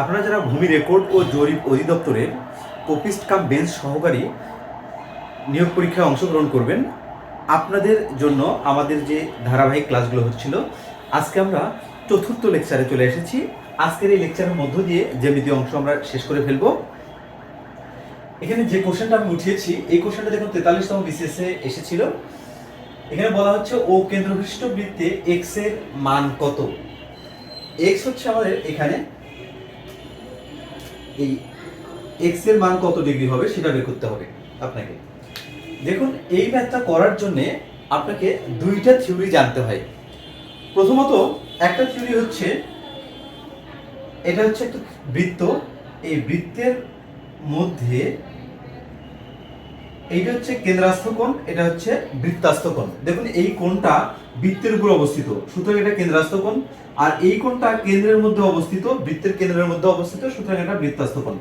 আপনারা যারা ভূমি রেকর্ড ও জরিপ অধিদপ্তরের কপিস্ট কাম বেঞ্চ সহকারী নিয়োগ পরীক্ষায় অংশগ্রহণ করবেন, আপনাদের জন্য আমাদের যে ধারাবাহিক ক্লাসগুলো হচ্ছিল, আজকে আমরা চতুর্থ লেকচারে চলে এসেছি। আজকের এই লেকচারের মধ্য দিয়ে জ্যামিতীয় অংশ আমরা শেষ করে ফেলব। এখানে যে কোশ্চেনটা আমি উঠিয়েছি, এই কোশ্চেনটা দেখুন তেতাল্লিশতম বিসিএসে এসেছিল। এখানে বলা হচ্ছে, ও কেন্দ্রবিষ্ট বৃত্তে এক্সের মান কত? এক্স হচ্ছে আমাদের এখানে এই এক্সের মান কত ডিগ্রি হবে সেটা বের করতে হবে আপনাকে। দেখুন, এই ম্যাথটা করার জন্য আপনাকে দুইটা থিওরি জানতে হয়। প্রথমত, একটা থিওরি হচ্ছে, এটা হচ্ছে একটা বৃত্ত। এই বৃত্তের মধ্যে এইটা হচ্ছে কেন্দ্রাস্থ কোণ, এটা হচ্ছে বৃত্তাস্থ কোণ। দেখুন, এই কোণটা বৃত্তের উপর অবস্থিত। সুতরাং এটা কেন্দ্রাস্থ কোণ। আর এই কোণটা কেন্দ্রের মধ্যে অবস্থিত? বৃত্তের কেন্দ্রের মধ্যে অবস্থিত, সুতরাং এটা বৃত্তাস্থ কোণ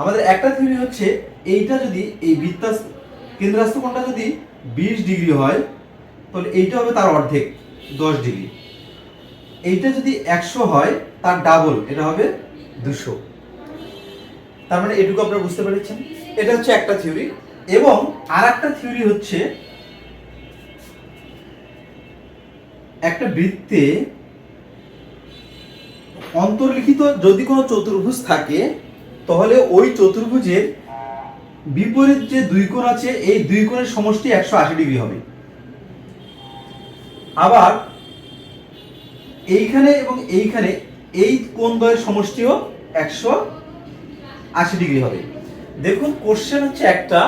আমাদের একটা থিওরি হচ্ছে, এইটা যদি, এই বৃত্তাস কেন্দ্রাস্থ কোণটা যদি বিশ ডিগ্রি হয়, তাহলে এইটা হবে তার অর্ধেক, দশ ডিগ্রি। এইটা যদি একশো হয়, তার ডাবল এটা হবে দুশো। তার মানে এটুকু আপনারা বুঝতে পেরেছেন? এটা হচ্ছে একটা থিওরি এবং আর একটা থিওরি হচ্ছে, একটা বৃত্তে অন্তর্লিখিত যদি কোনো চতুর্ভুজ থাকে, তাহলে ওই চতুর্ভুজের বিপরীত যে দুই কোণ আছে, এই দুই কোণের সমষ্টি একশো আশি ডিগ্রি হবে। আবার এইখানে এবং এইখানে এই কোণ দ্বয়ের সমষ্টিও একশো আশি ডিগ্রি হবে। দেখুন কোশ্চেন হচ্ছে একটা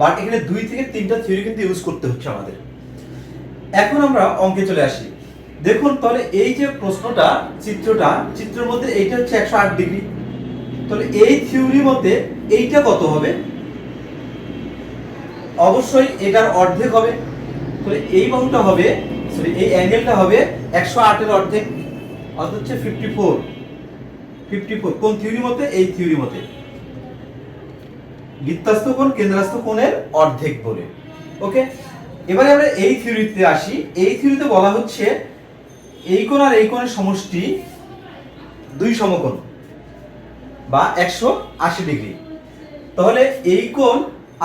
বাট এখানে দুই থেকে তিনটা থিওরি কিন্তু ইউজ করতে হচ্ছে আমাদের। এখন আমরা অঙ্কে চলে আসি। দেখুন, তাহলে এই যে প্রশ্নটা, চিত্রটা, চিত্রের মধ্যে এইটা হচ্ছে একশো আট ডিগ্রি। তাহলে এই থিওরি মতে এইটা কত হবে? অবশ্যই এটার অর্ধেক হবে। তাহলে এই বাহুটা হবে সরি এই অ্যাঙ্গেলটা হবে একশো আটের অর্ধেক, অর্থাৎ হচ্ছে ফিফটি ফোর ফিফটি ফোর কোন থিওরি মতে এই থিওরি মতে বৃত্তাস্ত কোণ কেন্দ্রাস্ত কোণের অর্ধেক বলে। ওকে এবারে আমরা এই থিওরিতে আসি। এই থিওরিতে বলা হচ্ছে এই কোণ আর এই কোণের সমষ্টি দুই সমকোণ বা একশো আশি ডিগ্রি। তাহলে এই কোণ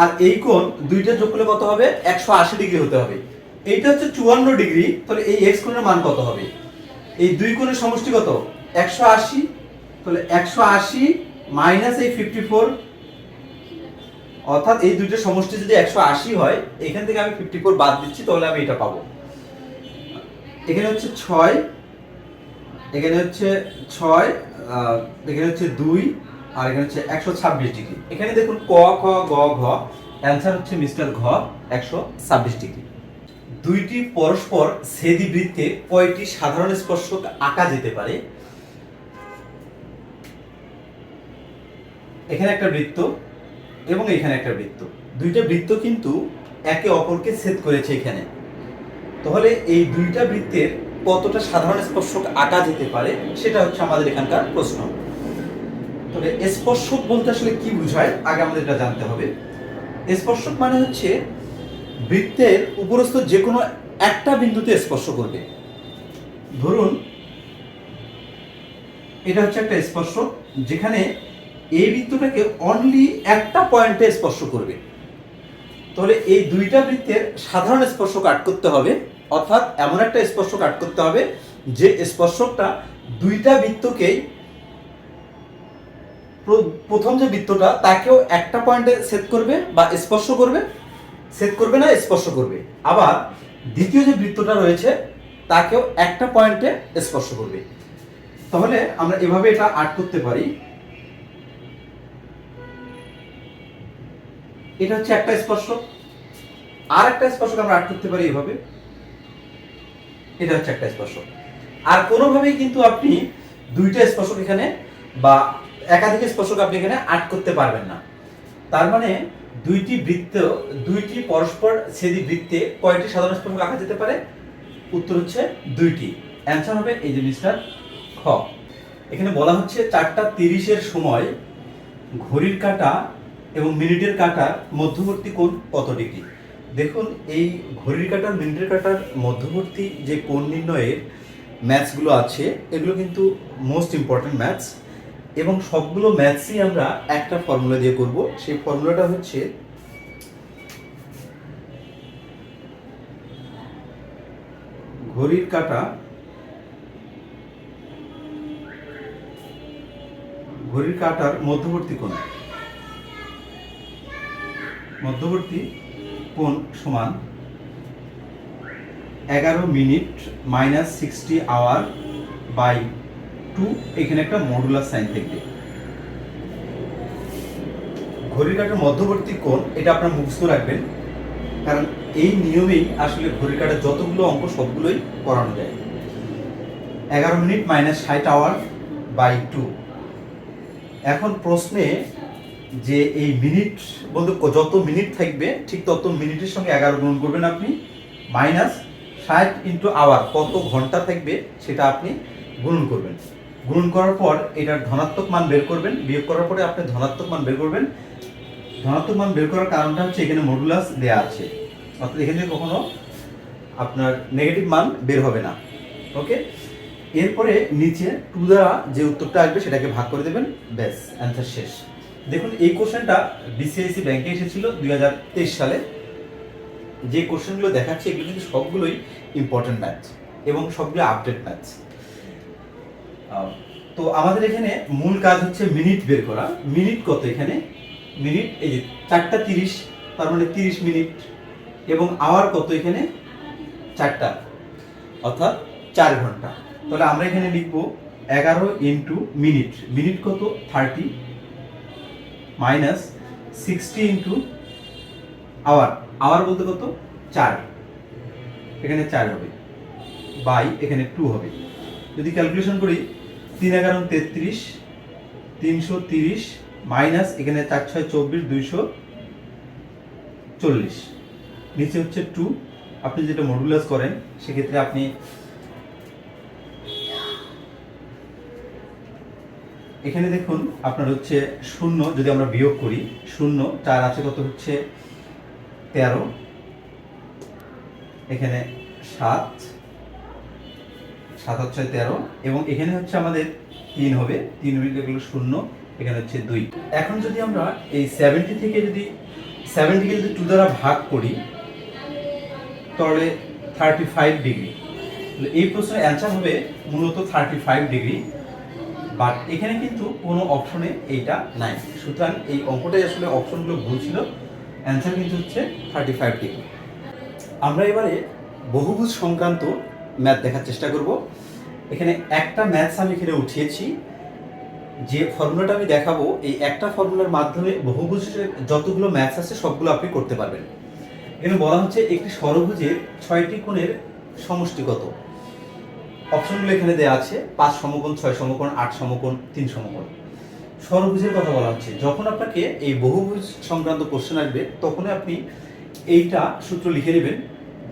আর এই কোণ দুইটা যোগ করলে কত হবে? একশো আশি ডিগ্রি হতে হবে। এইটা হচ্ছে চুয়ান্ন ডিগ্রি, তাহলে এই এক্স কোণের মান কত হবে? এই দুই কোণের সমষ্টি কত? একশো আশি। তাহলে একশো আশি মাইনাস এই ফিফটি ফোর, অর্থাৎ এই দুইটা সমষ্টি যদি একশো আশি হয়, এখান থেকে আমি ফিফটি ফোর বাদ দিচ্ছি, তাহলে আমি এটা পাবো। এখানে হচ্ছে ছয়, এখানে হচ্ছে ছয় এখানে হচ্ছে দুই, আর এখানে হচ্ছে একশো ছাব্বিশ ডিগ্রি। এখানে দেখুন ক, খ, গ, ঘ, অ্যান্সার হচ্ছে মিস্টার ঘ, একশো ছাব্বিশ ডিগ্রি। দুইটি পরস্পর সেদি বৃত্তে কয়টি সাধারণ স্পর্শক আঁকা যেতে পারে? এখানে একটা বৃত্ত এবং এখানে একটা বৃত্ত। দুইটা বৃত্ত কিন্তু একে অপরকে ছেদ করেছে এখানে। তাহলে এই দুইটা বৃত্তের কতটা সাধারণ স্পর্শক আঁকা যেতে পারে, সেটা হচ্ছে আমাদের এখানকার প্রশ্ন। তবে স্পর্শক বলতে আসলে কি বোঝায়, আগে আমাদের এটা জানতে হবে। স্পর্শক মানে হচ্ছে বৃত্তের উপরস্থ যে কোনো একটা বিন্দুতে স্পর্শ করবে। ধরুন, এটা হচ্ছে একটা স্পর্শক, যেখানে এই বৃত্তটাকে অনলি একটা পয়েন্টে স্পর্শ করবে। তাহলে এই দুইটা বৃত্তের সাধারণ স্পর্শক আট করতে হবে। অর্থাৎ এমন একটা স্পর্শক আট করতে হবে যে স্পর্শকটা দুইটা বৃত্তকেই প্র- প্রথম যে বৃত্তটা তাকেও একটা পয়েন্টে সেট করবে বা স্পর্শ করবে সেট করবে না, স্পর্শ করবে। আবার দ্বিতীয় যে বৃত্তটা রয়েছে তাকেও একটা পয়েন্টে স্পর্শ করবে। তাহলে আমরা এভাবে এটা আট করতে পারি। এটা হচ্ছে একটা স্পর্শক। আর একটা স্পর্শক আমরা আট করতে পারি এভাবে। এটা হচ্ছে একটা স্পর্শক। আর কোনোভাবেই কিন্তু আপনি দুইটা স্পর্শক এখানে বা একাধিক স্পর্শক আপনি এখানে আট করতে পারবেন না। তার মানে দুইটি বৃত্ত, দুইটি পরস্পর ছেদি বৃত্তে কয়টি সাধারণ স্পর্শক আঁকা যেতে পারে? উত্তর হচ্ছে দুইটি। অ্যান্সার হবে এই যে মিস্টার খ। এখানে বলা হচ্ছে চারটা তিরিশের সময় ঘড়ির কাঁটা এবং মিনিটের কাঁটার মধ্যবর্তী কোণ কত ডিগ্রি? দেখুন, এই ঘড়ির কাঁটার, মিনিটের কাঁটার মধ্যবর্তী যে কোণ নির্ণয়ের ম্যাথসগুলো আছে, এগুলো কিন্তু মোস্ট ইম্পর্ট্যান্ট ম্যাথস। এবং সবগুলো ম্যাথসই আমরা একটা ফর্মুলা দিয়ে করব। সেই ফর্মুলাটা হচ্ছে ঘড়ির কাঁটা, ঘড়ির কাঁটার মধ্যবর্তী কোণ। মধ্যবর্তী কোণ সমান এগারো minute minus sixty hour by two, এখানে একটা মডুলার সাইন থাকবে। ঘড়ির কাঁটার মধ্যবর্তী কোণ, এটা আপনার মুখস্থ রাখবেন, কারণ এই নিয়মেই আসলে ঘড়ির কাঁটার যতগুলো অঙ্ক সবগুলোই করানো যায়। এগারো মিনিট মাইনাস ষাট আওয়ার বাই টু। এখন প্রশ্নে যে এই মিনিট বলতে যত মিনিট থাকবে, ঠিক তত মিনিটের সঙ্গে এগারো গুণ করবেন আপনি, মাইনাস ষাট ইন্টু আওয়ার কত ঘণ্টা থাকবে সেটা আপনি গুণন করবেন। গুণন করার পর এটার ধনাত্মক মান বের করবেন, বিয়োগ করার পরে আপনি ধনাত্মক মান বের করবেন। ধনাত্মক মান বের করার কারণটা হচ্ছে এখানে মডুলাস দেয়া আছে। অর্থাৎ এখানে কখনো আপনার নেগেটিভ মান বের হবে না। ওকে এরপরে নিচে টু দ্বারা যে উত্তরটা আসবে সেটাকে ভাগ করে দেবেন। ব্যাস অ্যান্সার শেষ। দেখুন, এই কোশ্চেনটা বিসিআইসি ব্যাংকে এসেছিল দু হাজার তেইশ সালে। যে কোশ্চেনগুলো দেখাচ্ছে, এগুলো কিন্তু সবগুলোই ইম্পর্টেন্ট ম্যাচ এবং সবগুলো আপডেট ম্যাচ তো আমাদের এখানে মূল কাজ হচ্ছে মিনিট বের করা। মিনিট কত এখানে? মিনিট এই যে চারটা তিরিশ, তার মানে তিরিশ মিনিট এবং আওয়ার কত এখানে? চারটা। অর্থাৎ চার ঘণ্টা। তাহলে আমরা এখানে লিখব এগারো ইন্টু মিনিট মিনিট কত? Thirty minus sixty into hour. Hour বলতে কত? চার। এখানে চার হবে। বাই এখানে টু হবে। যদি ক্যালকুলেশন করি, তিন এগারো তেত্রিশ, তিনশো তিরিশ, মাইনাস এখানে চার ছয় চব্বিশ, দুইশো চল্লিশ। নিচে হচ্ছে টু আপনি যেটা মডুলাস করেন, সেক্ষেত্রে আপনি এখানে দেখুন, আপনার হচ্ছে শূন্য, যদি আমরা বিয়োগ করি, শূন্য, চার আছে কত হচ্ছে? তেরো। এখানে সাত সাত হচ্ছে তেরো, এবং এখানে হচ্ছে আমাদের তিন হবে, তিন এগুলো শূন্য, এখানে হচ্ছে দুই। এখন যদি আমরা এই সেভেন্টি থেকে যদি সেভেন্টিকে যদি টু দ্বারা ভাগ করি, তাহলে থার্টি ফাইভ ডিগ্রি এই প্রশ্নের অ্যান্সার হবে মূলত থার্টি ফাইভ ডিগ্রি বাট এখানে কিন্তু কোনো অপশনে এইটা নাই। সুতরাং এই অঙ্কটাই আসলে অপশনগুলো ভুল ছিল। অ্যান্সার কিন্তু হচ্ছে থার্টি ফাইভ ডিগ্রি আমরা এবারে বহুভুজ সংক্রান্ত ম্যাথ দেখার চেষ্টা করব। এখানে একটা ম্যাথস আমি এখানে উঠিয়েছি। যে ফর্মুলাটা আমি দেখাবো, এই একটা ফর্মুলার মাধ্যমে বহুভুজের যতগুলো ম্যাথস আছে, সবগুলো আপনি করতে পারবেন। এখানে বলা হচ্ছে একটি সরভুজের ছয়টি কোণের সমষ্টি কত অপশনগুলো এখানে দেওয়া আছে, পাঁচ সমকোণ, ছয় সমকোণ, আট সমকোণ, তিন সমকোণ। ষড়ভুজের কথা বলা হচ্ছে, যখন আপনাকে এই বহুভুজ সংক্রান্ত কোশ্চেন আসবে, তখনই আপনি এইটা সূত্র লিখে নেবেন,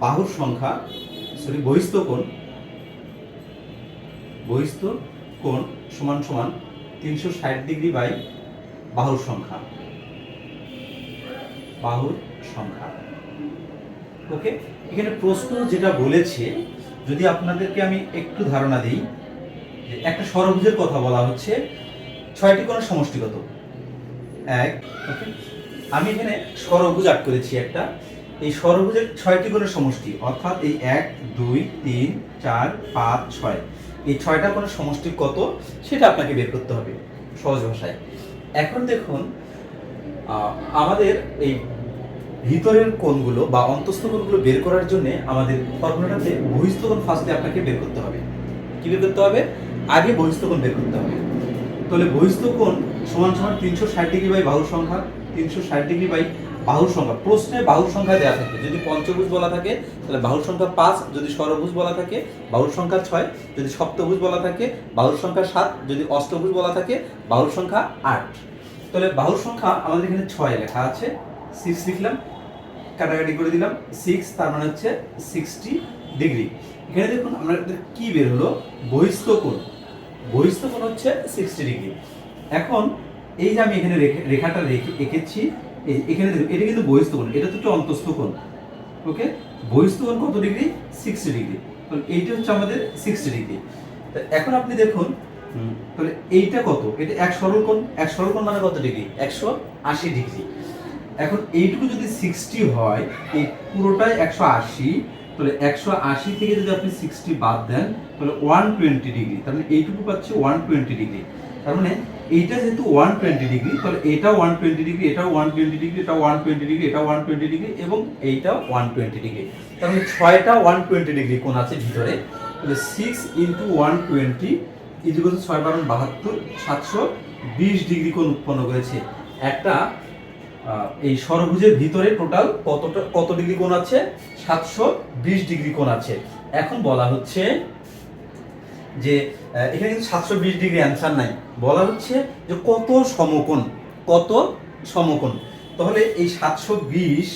বাহুর সংখ্যা সরি বহিস্থ কোণ বহিস্থ কোণ সমান সমান তিনশো ষাট ডিগ্রি বাই বাহুর সংখ্যা। বাহুর সংখ্যা। ওকে? এখানে প্রশ্ন যেটা বলেছে যদি আপনাদেরকে আমি একটু ধারণা দিই, যে একটা ষড়ভুজের কথা বলা হচ্ছে, ছয়টি কোণের সমষ্টি কত এক, ওকে, আমি এখানে ষড়ভুজ আট করেছি একটা। এই ষড়ভুজের ছয়টি কোণের সমষ্টি, অর্থাৎ এই এক, দুই, তিন, চার, পাঁচ, ছয়, এই ছয়টা কোণের সমষ্টি কত? সেটা আপনাকে বের করতে হবে সহজ ভাষায়। এখন দেখুন আমাদের এই ভিতরের কোণগুলো বা অন্তস্থ কোণগুলো বের করার জন্য আমাদের ফর্মুলাটাতে বহিস্থ কোণ ফার্স্টে আপনাকে বের করতে হবে। কি বের করতে হবে? আগে বহিস্থ কোণ বের করতে হবে। তাহলে বহিস্থ কোণ সমান সমান তিনশো ষাট ডিগ্রি বাই বাহুর সংখ্যা, তিনশো ষাট ডিগ্রি বাই বাহুর সংখ্যা। প্রশ্নে বাহুর সংখ্যা দেওয়া থাকে। যদি পঞ্চভুজ বলা থাকে, তাহলে বাহুর সংখ্যা পাঁচ, যদি ষড়ভুজ বলা থাকে, বাহুর সংখ্যা ছয়, যদি সপ্তভুজ বলা থাকে, বাহুর সংখ্যা সাত, যদি অষ্টভুজ বলা থাকে, বাহুর সংখ্যা আট। তাহলে বাহুর সংখ্যা আমাদের এখানে ছয় লেখা আছে। সিক্স লিখলাম। কাটাকাটি করে দিলাম সিক্স তার মানে হচ্ছে সিক্সটি ডিগ্রি এখানে দেখুন, আমরা কি বের হলো? বহিস্থ কোণ। বহিস্থ কোণ হচ্ছে সিক্সটি ডিগ্রি এখন, এই যে আমি এখানে রেখে- রেখাটা রেখে, এঁকেছি এখানে দেখুন, এটা কিন্তু বহিস্থ কোণ, এটা তো হচ্ছে অন্তস্থ কোণ। ওকে বহিস্থ কোণ কত ডিগ্রি সিক্সটি ডিগ্রি তাহলে এইটা হচ্ছে আমাদের সিক্সটি ডিগ্রি এখন আপনি দেখুন, তাহলে এইটা কত? এটা এক সরল কোণ, এক সরল কোণ মানে কত ডিগ্রি একশো আশি ডিগ্রি এখন এইটুকু যদি সিক্সটি হয়, এই পুরোটাই একশো আশি, তাহলে একশো আশি থেকে যদি আপনি সিক্সটি বাদ দেন, তাহলে ওয়ান টোয়েন্টি ডিগ্রি তার মানে এইটুকু পাচ্ছি ওয়ান টোয়েন্টি ডিগ্রি তার মানে এইটা যেহেতু ওয়ান টোয়েন্টি ডিগ্রি তাহলে এটা ওয়ান টোয়েন্টি ডিগ্রি এটা ওয়ান টোয়েন্টি ডিগ্রি এটা ওয়ান টোয়েন্টি ডিগ্রি এটা ওয়ান টোয়েন্টি ডিগ্রি এবং এইটা ওয়ান টোয়েন্টি ডিগ্রি তার মানে ছয়টা ওয়ান টোয়েন্টি ডিগ্রি কোন আছে ভিতরে। তাহলে six into one twenty equal ছয় বারো বাহাত্তর, সাতশো বিশ ডিগ্রি কোণ উৎপন্ন করেছে। একটা এই ষড়ভুজের ভিতরে টোটাল কতটা, কত ডিগ্রি কোণ আছে? সাতশো বিশ ডিগ্রি কোণ আছে। এখন বলা হচ্ছে যে এখানে কিন্তু সাতশো বিশ ডিগ্রি অ্যান্সার নাই। বলা হচ্ছে যে কত সমকোণ কত সমকোণ। তাহলে এই সাতশো বিশ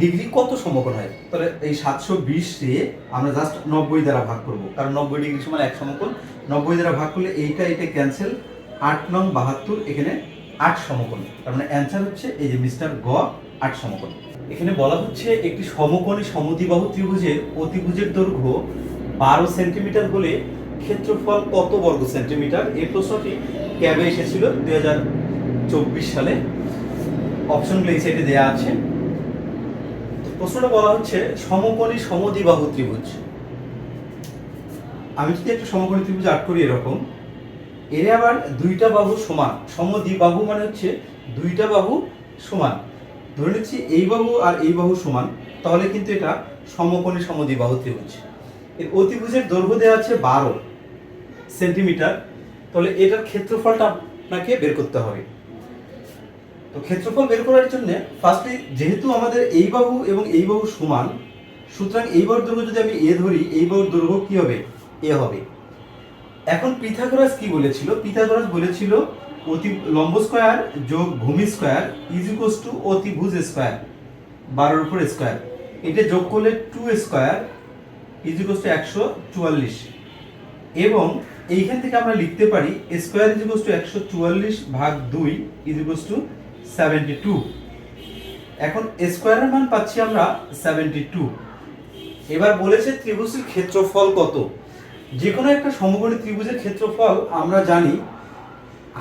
ডিগ্রি কত সমকোণ হয়? তাহলে এই সাতশো বিশে আমরা জাস্ট নব্বই দ্বারা ভাগ করব। কারণ নব্বই ডিগ্রি সমান এক সমকোণ। নব্বই দ্বারা ভাগ করলে এইটা এটা ক্যান্সেল আট নং বাহাত্তর এখানে আট সমকোণ। তার মানে অ্যান্সার হচ্ছে এই যে মিস্টার গ, আট সমকোণ। এখানে বলা হচ্ছে একটি সমকোণী সমদ্বিবাহু ত্রিভুজের অতিভুজের দৈর্ঘ্য বারো সেন্টিমিটার হলে ক্ষেত্রফল কত বর্গ সেন্টিমিটার? এই প্রশ্নটি ক্যাবে এসেছিল দুই হাজার চব্বিশ সালে। অপশনগুলো এই সাইডে দেওয়া আছে। প্রশ্নটা বলা হচ্ছে সমকোণী সমদ্বিবাহু ত্রিভুজ। আমি যদি একটা সমকোণী ত্রিভুজ আট করি এরকম। এর আবার দুইটা বাহু সমান। সমদ্বিবাহু মানে হচ্ছে দুইটা বাহু সমান। ধরে নিচ্ছি এই বাহু আর এই বাহু সমান, তাহলে কিন্তু এটা সমকোণী সমদ্বিবাহু ত্রিভুজ। এর অতিভুজের দৈর্ঘ্য দেওয়া আছে বারো সেন্টিমিটার। তাহলে এটার ক্ষেত্রফলটা আপনাকে বের করতে হবে। তো ক্ষেত্রফল বের করার জন্য ফার্স্টলি যেহেতু আমাদের এই বাহু এবং এই বাহু সমান, সুতরাং এই বাহুর দৈর্ঘ্য যদি আমি এ ধরি, এই বাহুর দৈর্ঘ্য কি হবে? এ হবে। এখন পিথাগোরাস কি বলেছিল? পিথাগোরাস বলেছিল অতি লম্ব স্কয়ার যোগ ভূমি স্কয়ার ইজ ইকুয়ালস টু অতিভুজ স্কয়ার, বারোর উপর স্কয়ার। এটা যোগ করলে two square is equals to একশো চুয়াল্লিশ। এবং এইখান থেকে আমরা লিখতে পারি স্কোয়ার ইজ ইকুয়ালস টু একশো চুয়াল্লিশ ভাগ দুই is equals to seventy two. এখন স্কয়ারের মান পাচ্ছি আমরা সেভেন্টি টু। এবার বলেছে ত্রিভুজের ক্ষেত্রফল কত? যে কোনো একটা সমকোণী ত্রিভুজের ক্ষেত্রফল আমরা জানি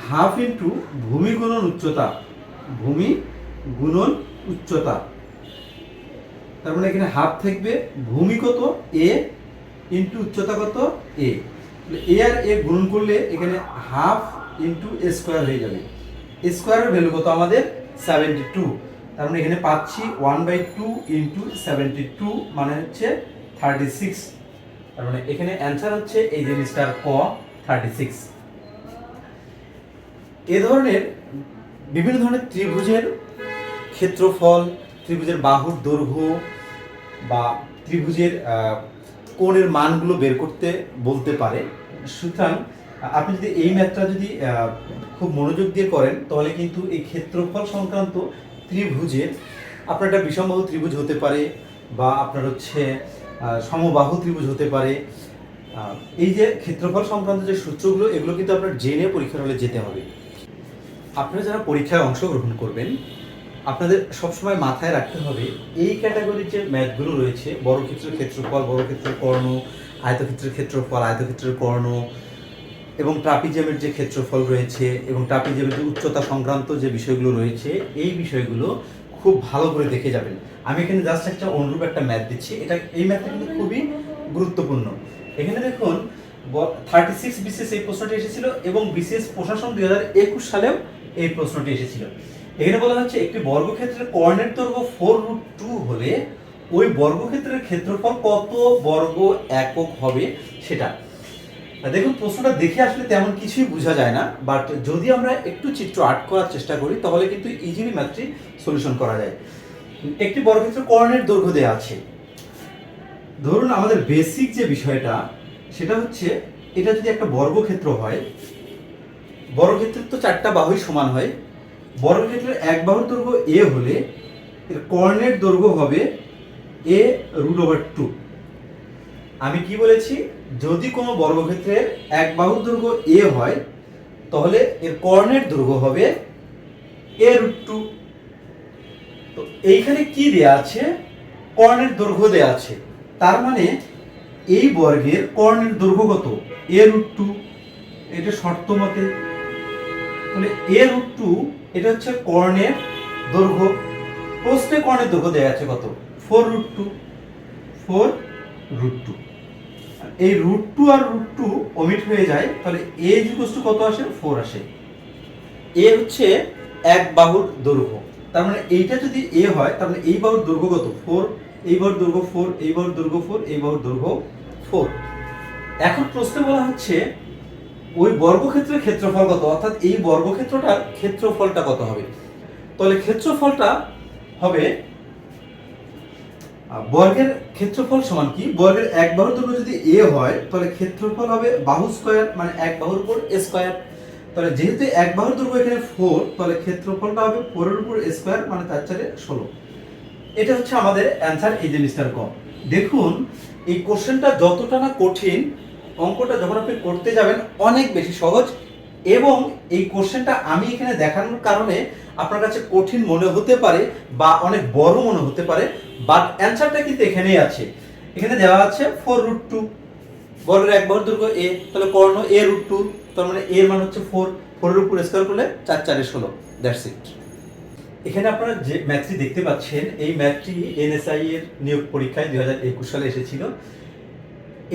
হাফ ইন্টু ভূমি গুণন উচ্চতা, ভূমি গুণন উচ্চতা। তার মানে এখানে হাফ থাকবে, ভূমি কত? এ ইন্টু উচ্চতা কত? এ এ আর এ গুণন করলে এখানে হাফ ইন্টু এ স্কোয়ার হয়ে যাবে। স্কোয়ারের ভ্যালু কত আমাদের? Seventy two. তার মানে এখানে পাচ্ছি one by two into seventy two মানে হচ্ছে থার্টি সিক্স তার মানে এখানে অ্যান্সার হচ্ছে এই জিনিসটার ক থার্টি সিক্স এ ধরনের বিভিন্ন ধরনের ত্রিভুজের ক্ষেত্রফল, ত্রিভুজের বাহুর দৈর্ঘ্য বা ত্রিভুজের কোণের মানগুলো বের করতে বলতে পারে। সুতরাং আপনি যদি এই ম্যাথটা যদি খুব মনোযোগ দিয়ে করেন, তাহলে কিন্তু এই ক্ষেত্রফল সংক্রান্ত ত্রিভুজের আপনার একটা বিষমবাহু ত্রিভুজ হতে পারে বা আপনার হচ্ছে সমবাহু ত্রিভুজ হতে পারে। এই যে ক্ষেত্রফল সংক্রান্ত যে সূত্রগুলো, এগুলো কিন্তু আপনার জেনে পরীক্ষার হলে যেতে হবে। আপনারা যারা পরীক্ষায় অংশগ্রহণ করবেন, আপনাদের সবসময় মাথায় রাখতে হবে, এই ক্যাটাগরির যে ম্যাথগুলো রয়েছে, বড় ক্ষেত্রের ক্ষেত্রফল, বড় ক্ষেত্রের কর্ণ, আয়তক্ষেত্রের ক্ষেত্রফল, আয়তক্ষেত্রের কর্ণ এবং ট্রাপিজিয়ামের যে ক্ষেত্রফল রয়েছে এবং ট্রাপিজিয়ামের যে উচ্চতা সংক্রান্ত যে বিষয়গুলো রয়েছে, এই বিষয়গুলো খুব ভালো করে দেখে যাবেন। আমি এখানে জাস্ট একটা অনুরূপ একটা ম্যাথ দিচ্ছি। এটা, এই ম্যাথটা কিন্তু খুবই গুরুত্বপূর্ণ। এখানে দেখুন থার্টি সিক্স বিসিএস এই প্রশ্নটি এসেছিল এবং বিসিএস প্রশাসন দুই হাজার একুশ সালেও এই প্রশ্নটি এসেছিল। এখানে বলা হচ্ছে, একটি বর্গক্ষেত্রের কর্ণের দৈর্ঘ্য ফোর রুট টু হলে ওই বর্গক্ষেত্রের ক্ষেত্রফল কত বর্গ একক হবে সেটা। দেখুন, প্রশ্নটা দেখে আসলে তেমন কিছুই বোঝা যায় না বাট যদি আমরা একটু চিত্র আর্ট করার চেষ্টা করি, তাহলে কিন্তু ইজিলি ম্যাথটি সলিউশন করা যায়। একটি বর্গক্ষেত্র কর্ণের দৈর্ঘ্য দেওয়া আছে। ধরুন আমাদের বেসিক যে বিষয়টা, সেটা হচ্ছে এটা যদি একটা বর্গক্ষেত্র হয়, বর্গক্ষেত্রের তো চারটা বাহুই সমান হয়, বর্গক্ষেত্রের এক বাহুর দৈর্ঘ্য এ হলে এর কর্ণের দৈর্ঘ্য হবে এ রুট ওভার টু আমি কি বলেছি? যদি কোনো বর্গক্ষেত্রের এক বাহুর দৈর্ঘ্য এ হয়, তাহলে এর কর্ণের দৈর্ঘ্য হবে এ রুট টু এইখানে কি দেয়া আছে? কর্ণের দৈর্ঘ্য দেয়া আছে। তার মানে এই বর্গের কর্ণের দৈর্ঘ্য কত? এ রুট টু এটা শর্ত মতে। তাহলে এ রুট টু এটা হচ্ছে কর্ণের দৈর্ঘ্য। প্রশ্নে কর্ণের দৈর্ঘ্য দেওয়া আছে কত? Four root two four root two এই রুট টু আর রুট টু ওমিট হয়ে যায়, তাহলে এ ইকুয়াল টু কত আসে? ফোর আসে। এ হচ্ছে এক বাহুর দৈর্ঘ্য। তার মানে এইটা যদি এ হয়, তার মানে এই বাহুর দৈর্ঘ্য কত? ফোর এই বাহুর দৈর্ঘ্য ফোর এই বাহুর দৈর্ঘ্য ফোর এই বাহুর দৈর্ঘ্য ফোর এখন প্রশ্নে বলা হচ্ছে, ওই বর্গক্ষেত্রের ক্ষেত্রফল কত? অর্থাৎ এই বর্গক্ষেত্রটার ক্ষেত্রফলটা কত হবে? তাহলে ক্ষেত্রফলটা হবে বর্গের ক্ষেত্রফল সমান কি? বর্গের এক বাহুর দৈর্ঘ্য যদি এ হয়, তাহলে ক্ষেত্রফল হবে বাহু স্কয়ার মানে এক বাহুর উপর স্কয়ার তাহলে যেহেতু এক বাহুর দৈর্ঘ্য এখানে ফোর তাহলে ক্ষেত্রফলটা হবে ফোরের উপর স্কোয়ার মানে তার চারে ষোলো। এটা হচ্ছে আমাদের অ্যান্সার এই যে মিস্টার কম। দেখুন, এই কোশ্চেনটা যতটা না কঠিন, অঙ্কটা যখন আপনি করতে যাবেন অনেক বেশি সহজ এবং এই কোশ্চেনটা আমি এখানে দেখানোর কারণে আপনার কাছে কঠিন মনে হতে পারে বা অনেক বড় মনে হতে পারে বাট অ্যান্সারটা কিন্তু এখানেই আছে। এখানে দেওয়া আছে ফোর রুট টু বর্গের এক বর্গ দৈর্ঘ্য এ তাহলে কর্ণ এ রুট টু তার মানে এর মান হচ্ছে ফোর ফোরের উপর স্কোয়ার করলে চার, চারে ষোলো দ্যাটস ইট এখানে আপনারা যে ম্যাথটি দেখতে পাচ্ছেন, এই ম্যাথটি এনএসআই এর নিয়োগ পরীক্ষায় দুই হাজার একুশ সালে এসেছিল।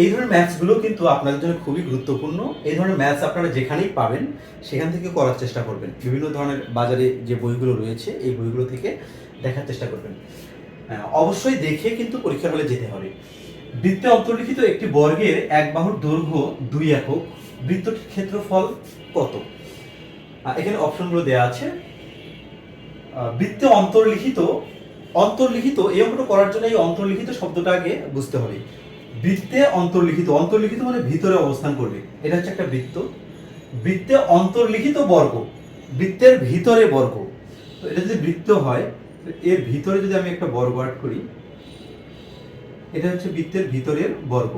এই ধরনের ম্যাথসগুলো কিন্তু আপনাদের জন্য খুবই গুরুত্বপূর্ণ। এই ধরনের ম্যাথস আপনারা যেখানেই পাবেন, সেখান থেকে করার চেষ্টা করবেন। বিভিন্ন ধরনের বাজারে যে বইগুলো রয়েছে, এই বইগুলো থেকে দেখার চেষ্টা করবেন। অবশ্যই দেখে কিন্তু পরীক্ষার হলে যেতে হবে। বৃত্তে অন্তর্লিখিত একটি বর্গের এক বাহুর দৈর্ঘ্য দুই একক। বৃত্তটির ক্ষেত্রফল কত? এখানে অপশনগুলো দেওয়া আছে। বৃত্তে অন্তর্লিখিত অন্তর্লিখিত, এই অঙ্কটা করার জন্য এই অন্তর্লিখিত শব্দটা আগে বুঝতে হবে। বৃত্তে অন্তর্লিখিত অন্তর্লিখিত মানে ভিতরে অবস্থান করবে। এটা হচ্ছে একটা বৃত্ত। বৃত্তে অন্তর্লিখিত বর্গ, বৃত্তের ভিতরে বর্গ। তো এটা যদি বৃত্ত হয় এর ভিতরে যদি আমি একটা বর্গ আর্ট করি, এটা হচ্ছে বৃত্তের ভিতরের বর্গ।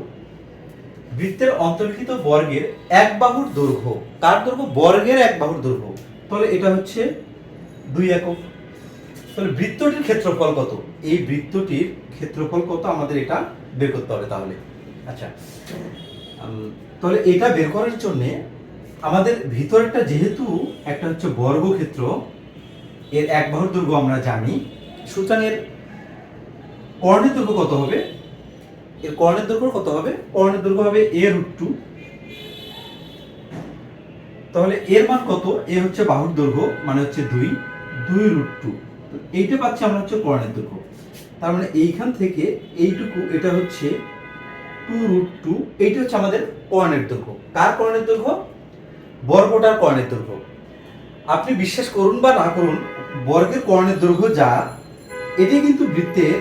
বৃত্তের অন্তর্লিখিত বর্গের এক বাহুর দৈর্ঘ্য। কার দৈর্ঘ্য? বর্গের এক বাহুর দৈর্ঘ্য। তাহলে এটা হচ্ছে দুই একক। তাহলে বৃত্তটির ক্ষেত্রফল কত? এই বৃত্তটির ক্ষেত্রফল কত? আমাদের এটা বের করতে হবে তাহলে। আচ্ছা তাহলে এটা বের করার জন্যে আমাদের ভিতরেরটা যেহেতু একটা হচ্ছে বর্গক্ষেত্র, এর এক বাহুর দৈর্ঘ্য আমরা জানি। সুতরাং এর কর্ণের দৈর্ঘ্য কত হবে? এর কর্ণের দৈর্ঘ্য কত হবে? কর্ণের দৈর্ঘ্য হবে এ রুট টু তাহলে এর মান কত? এ হচ্ছে বাহুর দৈর্ঘ্য মানে হচ্ছে দুই দুই রুট টু এইটা পাচ্ছি আমরা হচ্ছে কর্ণের দৈর্ঘ্য। তার মানে এইখান থেকে এইটুকু, এটা হচ্ছে টু রুট টু এইটা হচ্ছে আমাদের কর্ণের দৈর্ঘ্য। কার কর্ণের দৈর্ঘ্য? বর্গটার কর্ণের দৈর্ঘ্য। আপনি বিশ্বাস করুন বা না করুন, বর্গের কর্ণের দৈর্ঘ্য যা এটি কিন্তু বৃত্তের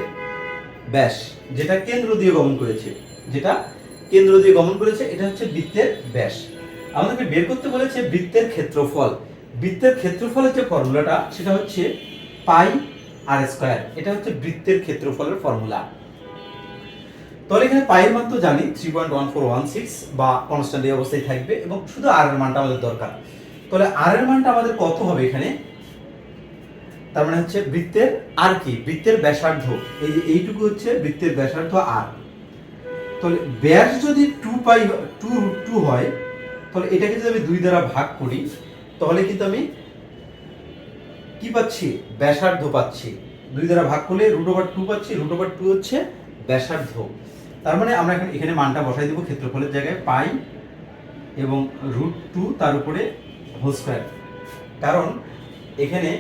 ব্যাস, যেটা কেন্দ্র দিয়ে গমন করেছে, যেটা কেন্দ্র দিয়ে গমন করেছে, এটা হচ্ছে বৃত্তের ব্যাস। আমাদেরকে বের করতে বলেছে বৃত্তের ক্ষেত্রফল। বৃত্তের ক্ষেত্রফলের যে ফর্মুলাটা, সেটা হচ্ছে পাই আর স্কোয়ার। এটা হচ্ছে বৃত্তের ক্ষেত্রফলের ফর্মুলা। তাহলে এখানে পাইয়ের মান তো জানি three point one four one six বা কনস্ট্যান্ট এই অবস্থায় থাকবে এবং শুধু আর এর মানটা আমাদের দরকার। তাহলে আর এর মানটা আমাদের কত হবে এখানে? তার মানে হচ্ছে বৃত্তের আর কি? বৃত্তের ব্যাসার্ধ। এই যে এইটুকু হচ্ছে বৃত্তের ব্যাসার্ধ আর। তাহলে ব্যাস যদি টু পাই টু টু হয়, তাহলে এটাকে যদি আমি দুই দ্বারা ভাগ করি, তাহলে কিন্তু আমি কি পাচ্ছি? ব্যাসার্ধ পাচ্ছি। দুই দ্বারা ভাগ করলে রুট ওভার টু পাচ্ছি, রুট ওভার টু হচ্ছে ব্যাসার্ধ। তার মানে আমরা এখন এখানে মানটা বসাই দেবো ক্ষেত্রফলের জায়গায়, পাই এবং রুট টু তার উপরে হোল স্কোয়ার। কারণ এখানে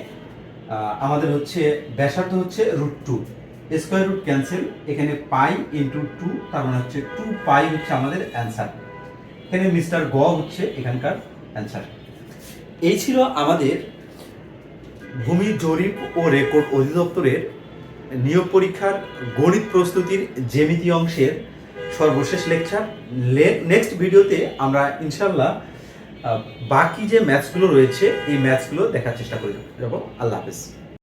আমাদের হচ্ছে ব্যাসার্ধ হচ্ছে root two square root cancel এখানে পাই ইন্টু টু তার মানে হচ্ছে টু পাই হচ্ছে আমাদের অ্যান্সার এখানে মিস্টার গ হচ্ছে এখানকার অ্যান্সার এই ছিল আমাদের ভূমি, জরিপ ও রেকর্ড অধিদপ্তরের নিয়োগ পরীক্ষার গণিত প্রস্তুতির জেমিতি অংশের সর্বশেষ লেকচার। নেক্সট ভিডিওতে আমরা ইনশাল্লাহ বাকি যে ম্যাথসগুলো রয়েছে এই ম্যাথসগুলো দেখার চেষ্টা করে যাব। আল্লাহ হাফেজ।